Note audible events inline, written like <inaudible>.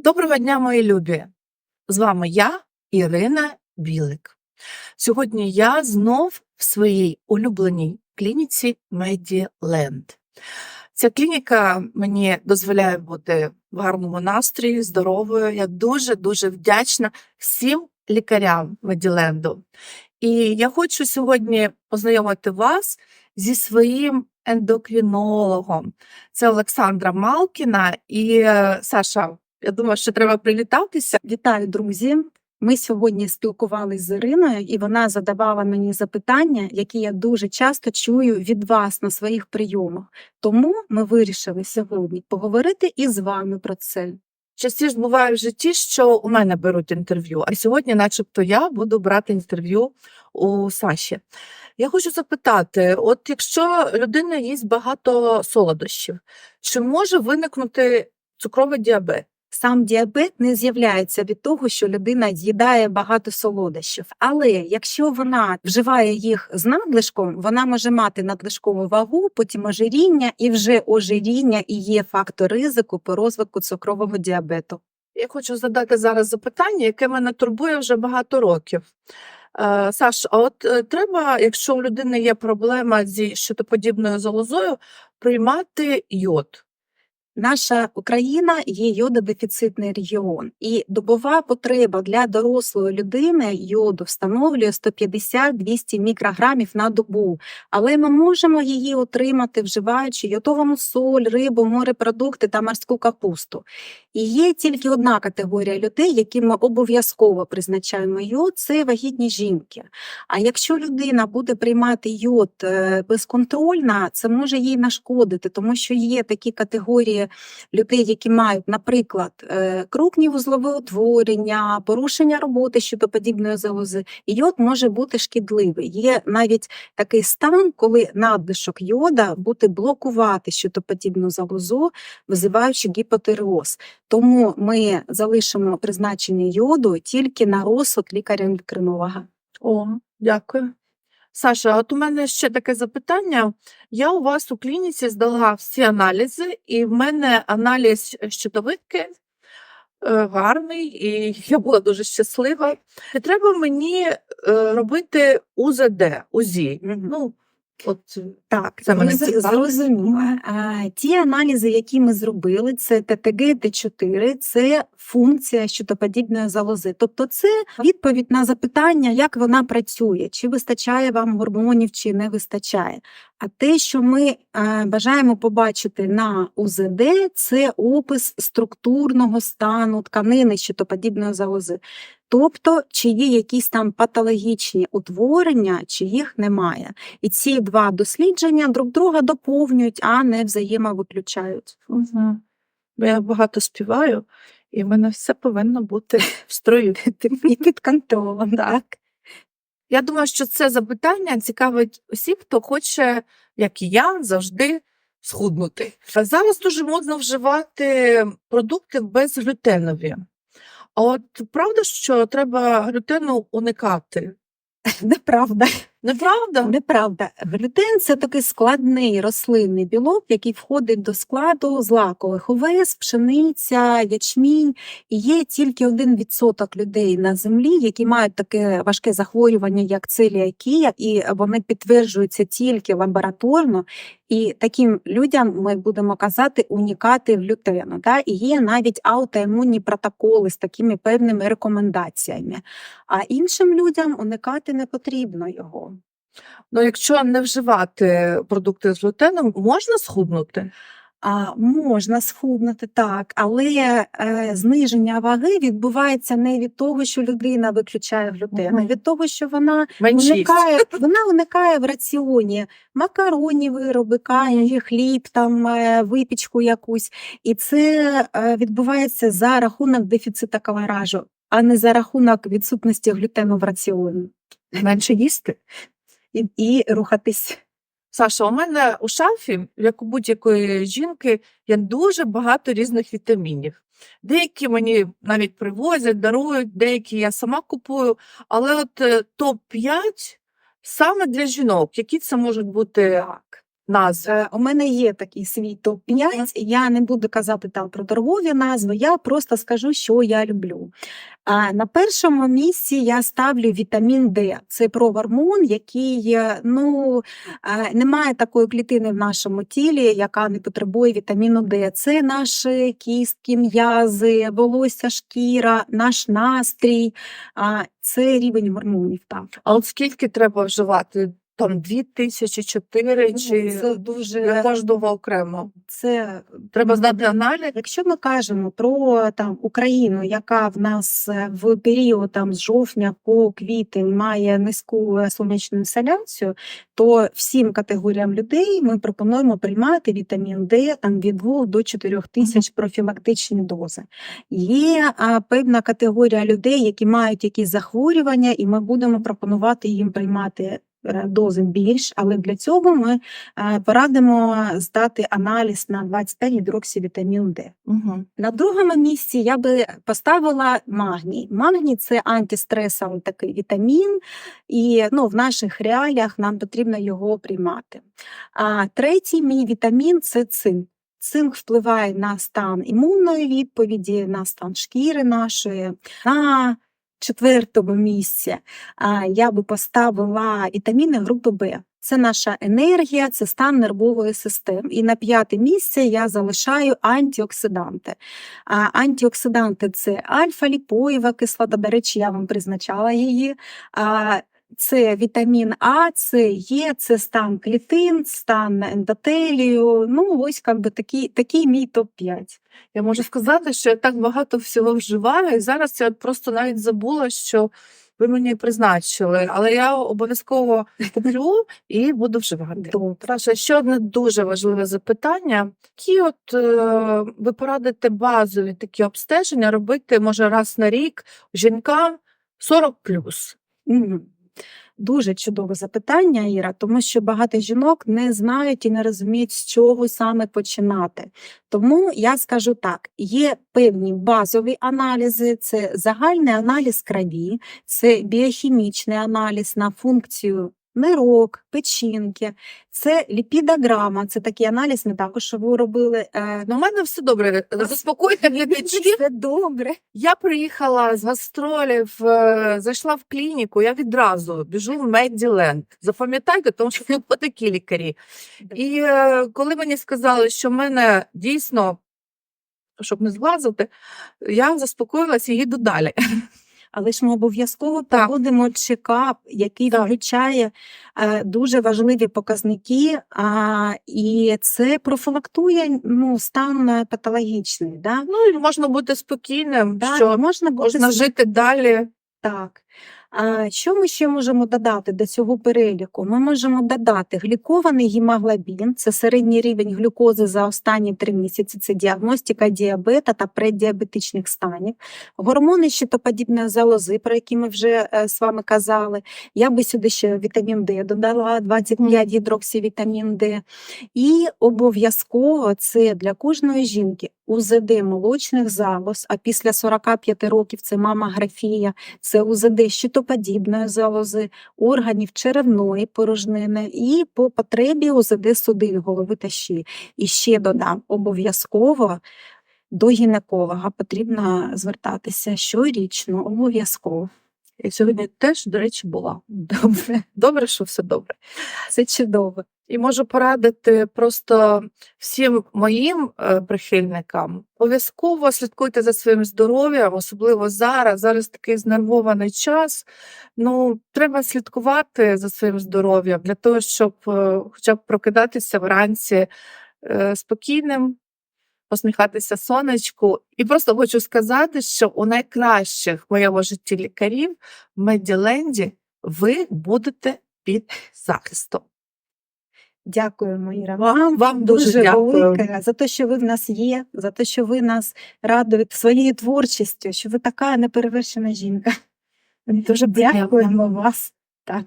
Доброго дня, мої любі! З вами я, Ірина Білик. Сьогодні я знов в своїй улюбленій клініці Меділенд. Ця клініка мені дозволяє бути в гарному настрої, здоровою. Я дуже-дуже вдячна всім лікарям Меділенду. І я хочу сьогодні познайомити вас зі своїм ендокринологом. Це Олександра Малкіна і е, Саша. Я думаю, що треба привітатися. Вітаю, друзі! Ми сьогодні спілкувалися з Іриною, і вона задавала мені запитання, які я дуже часто чую від вас на своїх прийомах. Тому ми вирішили сьогодні поговорити і з вами про це. Частіше буває в житті, що у мене беруть інтерв'ю, а сьогодні, начебто, я буду брати інтерв'ю у Саші. Я хочу запитати: от якщо людина їсть багато солодощів, чи може виникнути цукровий діабет? Сам діабет не з'являється від того, що людина з'їдає багато солодощів. Але якщо вона вживає їх з надлишком, вона може мати надлишкову вагу, потім ожиріння, і вже ожиріння і є фактор ризику по розвитку цукрового діабету. Я хочу задати зараз запитання, яке мене турбує вже багато років. Е, Саш, а от е, треба, якщо у людини є проблема зі щитоподібною залозою, приймати йод. Наша Україна є йододефіцитний регіон, і добова потреба для дорослої людини йоду встановлює 150-200 мікрограмів на добу. Але ми можемо її отримати, вживаючи йодовану соль, рибу, морепродукти та морську капусту. І є тільки одна категорія людей, яким ми обов'язково призначаємо йод, це вагітні жінки. А якщо людина буде приймати йод е, безконтрольно, це може їй нашкодити, тому що є такі категорії людей, які мають, наприклад, е, крупні вузлове утворення, порушення роботи щитоподібної залози, і йод може бути шкідливий. Є навіть такий стан, коли надлишок йода буде блокувати щитоподібну залозу, визиваючи гіпотиреоз. Тому ми залишимо призначення йоду тільки на розсуд лікаря-ендокринолога. О, дякую. Саша, от у мене ще таке запитання. Я у вас у клініці здала всі аналізи, і в мене аналіз щитовидки е, гарний, і <laughs> я була дуже щаслива. І треба мені е, робити УЗД, УЗІ. Ну, от Так, Це мене зрозуміло. Ті аналізи, які ми зробили, це ТТГ, Т4, це функція щитоподібної залози. Тобто це відповідь на запитання, як вона працює, чи вистачає вам гормонів, чи не вистачає. А те, що ми е, бажаємо побачити на УЗД, це опис структурного стану тканини щитоподібної залози. Тобто, чи є якісь там патологічні утворення, чи їх немає. І ці два дослідження друг друга доповнюють, а не взаємовиключають. Угу. Я багато співаю, і в мене все повинно бути в строю. <laughs> І під контролем, так. Я думаю, що це запитання цікавить усіх, хто хоче, як і я, завжди схуднути. Зараз дуже модно вживати продукти безглютенові. А от правда, що треба глютену уникати? <laughs> Неправда. Неправда? Неправда. Глютен це такий складний рослинний білок, який входить до складу злакових овес, пшениця, ячмінь. Є тільки один відсоток людей на землі, які мають таке важке захворювання, як целіакія, і вони підтверджуються тільки лабораторно. І таким людям ми будемо казати унікати глютену. Да? І є навіть аутоімунні протоколи з такими певними рекомендаціями. А іншим людям уникати не потрібно його. Ну, якщо не вживати продукти з глютеном, можна схуднути? А, можна схуднути так, але е, зниження ваги відбувається не від того, що людина виключає глютен, а від того, що вона Меншість. уникає, <laughs> вона уникає в раціоні макаронні вироби, каші, хліб, там, е, випічку якусь. І це е, відбувається за рахунок дефіциту калоражу, а не за рахунок відсутності глютену в раціоні. Менше їсти? І, і рухатись. Саша, у мене у шафі, як у будь-якої жінки, є дуже багато різних вітамінів. Деякі мені навіть привозять, дарують, деякі я сама купую. Але от е, топ-5 саме для жінок, які це можуть бути Так. Назви. Е, У мене є такий свій топ 5 Я не буду казати там про торгові назви, я просто скажу, що я люблю. А на першому місці я ставлю вітамін Д. Це прогормон, який е, ну, е, немає такої клітини в нашому тілі, яка не потребує вітаміну Д. Це наші кістки, м'язи, волосся, шкіра, наш настрій. А Це рівень гормонів. Так. А от скільки треба вживати? Там дві тисячі, чотири чи Це для дуже кожного окремо? це Треба знати аналіз. Якщо ми кажемо про там Україну, яка в нас е, в період там з жовтня по квітень має низьку е, сонячну інсоляцію, то всім категоріям людей ми пропонуємо приймати вітамін Д там від 2 до 4 тисяч профілактичні дози. Є а, певна категорія людей, які мають якісь захворювання, і ми будемо пропонувати їм приймати. Е, Дози більш, але для цього ми е, порадимо здати аналіз на 25 гідроксивітамін Д. Угу. На другому місці я би поставила магній. Магній це антистресовий такий вітамін, і ну, в наших реаліях нам потрібно його приймати. А третій мій вітамін це цинк. Цинк впливає на стан імунної відповіді, на стан шкіри нашої. На четвертому місці я би поставила вітаміни групи Б. Це наша енергія, це стан нервової системи. І на п'яте місце я залишаю антіоксиданти. А Антіоксиданти це альфа-ліпоєва кислота. До речі, я вам призначала її. Це вітамін А, це Є, це стан клітин, стан ендотелію. Ну, ось як би такий, такий мій топ-5. Я можу сказати, що я так багато всього вживаю, і зараз я просто навіть забула, що ви мені призначили, але я обов'язково куплю і буду вживати. Саша, ще одне дуже важливе запитання. Які от е, ви порадите базові такі обстеження робити, може, раз на рік жінкам 40 Мгм. Дуже чудове запитання, Іра, тому що багато жінок не знають і не розуміють, з чого саме починати. Тому я скажу так: є певні базові аналізи, це загальний аналіз крові, це біохімічний аналіз на функцію нирок, печінки, це ліпідограма, це такий аналіз, ми також його робили. Е, Ну, у мене все добре. Заспокойте <laughs> глядачів. Все добре. Я приїхала з гастролів, е, зайшла в клініку, я відразу біжу в Меділенд. Запам'ятайте, тому що ви такі лікарі. І е, коли мені сказали, що в мене дійсно, щоб не зглазити, я заспокоїлася і їду далі. Але ж ми обов'язково проводимо чекап, який Так. включає е, дуже важливі показники, а, і це профілактує ну, стан е, патологічний. Да? Ну і можна бути спокійним, Да, що можна бути можна жити далі. Так. Що ми ще можемо додати до цього переліку? Ми можемо додати глікований гемоглобін, це середній рівень глюкози за останні три місяці, це діагностика діабета та преддіабетичних станів, гормони щитоподібної залози, про які ми вже е, з вами казали. Я би сюди ще вітамін Д додала 25 гідроксивітамін Д. І обов'язково це для кожної жінки УЗД молочних залоз, а після 45 років це мамографія, це УЗД щитоподібної залози, органів черевної порожнини і по потребі УЗД судин голови та щі. І ще додам, обов'язково до гінеколога потрібно звертатися щорічно, обов'язково. І сьогодні теж, до речі, була. <laughs> Добре, Добре, що все добре. це чудово. І можу порадити просто всім моїм е, прихильникам. Обов'язково слідкуйте за своїм здоров'ям, особливо зараз. Зараз такий знервований час. Ну, треба слідкувати за своїм здоров'ям для того, щоб е, хоча б прокидатися вранці е, спокійним, посміхатися сонечку. І просто хочу сказати, що у найкращих в моєму житті лікарів в Меділенді ви будете під захистом. Дякуємо, Іра. Вам, вам дуже, Дуже дякую. велике за те, що ви в нас є, за те, що ви нас радуєте своєю творчістю, що ви така неперевершена жінка. Дуже Дякуємо приємно. вас. Так.